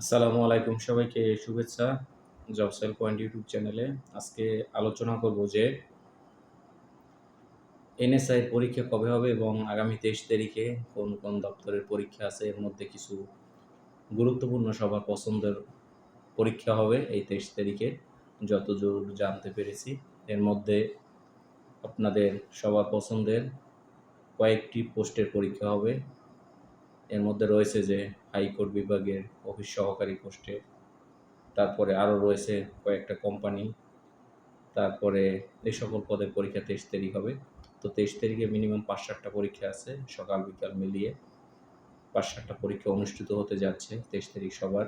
আসসালামু আলাইকুম সবাইকে, শুভেচ্ছা জবসেল পয়েন্ট ইউটিউব চ্যানেলে। আজকে আলোচনা করব যে এনএসআই পরীক্ষা কবে হবে এবং আগামী তেইশ তারিখে কোন কোন দপ্তরের পরীক্ষা আছে, এর মধ্যে কিছু গুরুত্বপূর্ণ সবার পছন্দের পরীক্ষা হবে এই তেইশ তারিখে যত যতদূর জানতে পেরেছি। এর মধ্যে আপনাদের সবার পছন্দের কয়েকটি পোস্টের পরীক্ষা হবে। এর মধ্যে রয়েছে যে হাইকোর্ট বিভাগের অফিস সহকারী পোস্টে, তারপরে আরও রয়েছে কয়েকটা কোম্পানি, তারপরে এই সকল পদের পরীক্ষা তেইশ তারিখ হবে। তো তেইশ তারিখে মিনিমাম পাঁচ সাতটা পরীক্ষা আছে, সকাল, বিকাল মিলিয়ে পাঁচ সাতটা পরীক্ষা অনুষ্ঠিত হতে যাচ্ছে তেইশ তারিখ সবার।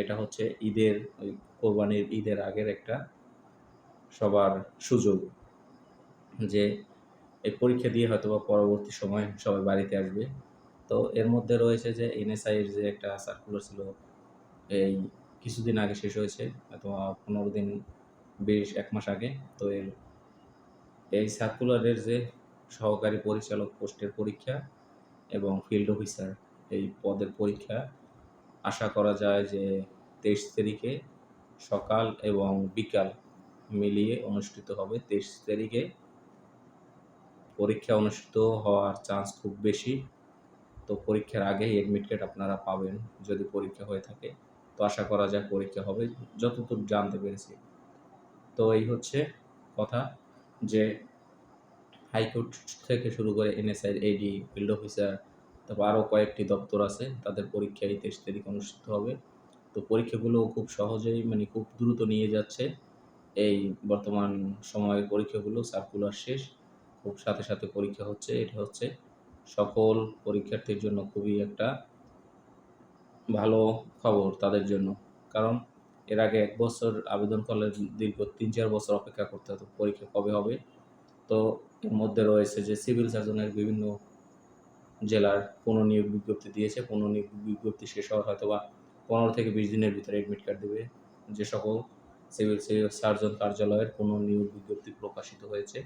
এটা হচ্ছে ঈদের, ওই কোরবানির ঈদের আগের একটা সবার সুযোগ যে এই পরীক্ষা দিয়ে হয়তো বা পরবর্তী সময় সবাই বাড়িতে আসবে। তো এর মধ্যে রয়েছে যে এনএসআই এর যে একটা সার্কুলার ছিল, এই কিছুদিন আগে শেষ হয়েছে, হয়তো পনেরো দিন বিশ এক মাস আগে। তো এর, এই সার্কুলারের যে সহকারী পরিচালক পোস্টের পরীক্ষা এবং ফিল্ড অফিসার এই পদের পরীক্ষা, আশা করা যায় যে তেইশ তারিখে সকাল এবং বিকাল মিলিয়ে অনুষ্ঠিত হবে। তেইশ তারিখে পরীক্ষা অনুষ্ঠিত হওয়ার চান্স খুব বেশি। তো পরীক্ষার আগেই অ্যাডমিট কার্ড আপনারা পাবেন যদি পরীক্ষা হয়ে থাকে। তো আশা করা যায় পরীক্ষা হবে, যতদূর জানতে পেরেছি। তো এই হচ্ছে কথা যে হাইকোর্ট থেকে শুরু করে এনএসআই এডি ফিল্ড অফিসার তারপর আরও কয়েকটি দপ্তর আছে, তাদের পরীক্ষা এই তেইশ তারিখ অনুষ্ঠিত হবে। তো পরীক্ষাগুলো খুব সহজেই মানে খুব দ্রুত নিয়ে যাচ্ছে। এই বর্তমান সময়ের পরীক্ষাগুলো সার্কুলার শেষ, খুব সাথে সাথে পরীক্ষা হচ্ছে, এটা হচ্ছে সকল পরীক্ষার্থীর জন্য খুবই একটা ভালো খবর তাদের জন্য। কারণ এর আগে এক বছর আবেদন করলে দীর্ঘ তিন চার বছর অপেক্ষা করতে হতো পরীক্ষা কবে হবে। তো এর মধ্যে রয়েছে যে সিভিল সার্জনের বিভিন্ন জেলার পুনর্নিয়োগ বিজ্ঞপ্তি দিয়েছে। পুনর্নিয়োগ বিজ্ঞপ্তি শেষ হওয়ার হয়তো বা পনেরো থেকে বিশ দিনের ভিতরে অ্যাডমিট কার্ড দেবে যে সকল সিভিল সার্জন কার্যালয়ের পুনর্নিয়োগ বিজ্ঞপ্তি প্রকাশিত হয়েছে।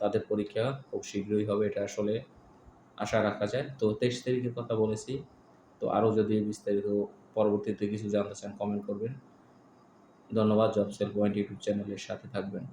তাদের পরীক্ষা খুব শীঘ্রই হবে, এটা আসলে আশা রাখা যায়। তো তেইশ তারিখের কথা বলেছি। তো আরও যদি বিস্তারিত পরবর্তীতে কিছু জানতে চান কমেন্ট করবেন। ধন্যবাদ জবসেল পয়েন্ট ইউটিউব চ্যানেলের সাথে থাকবেন।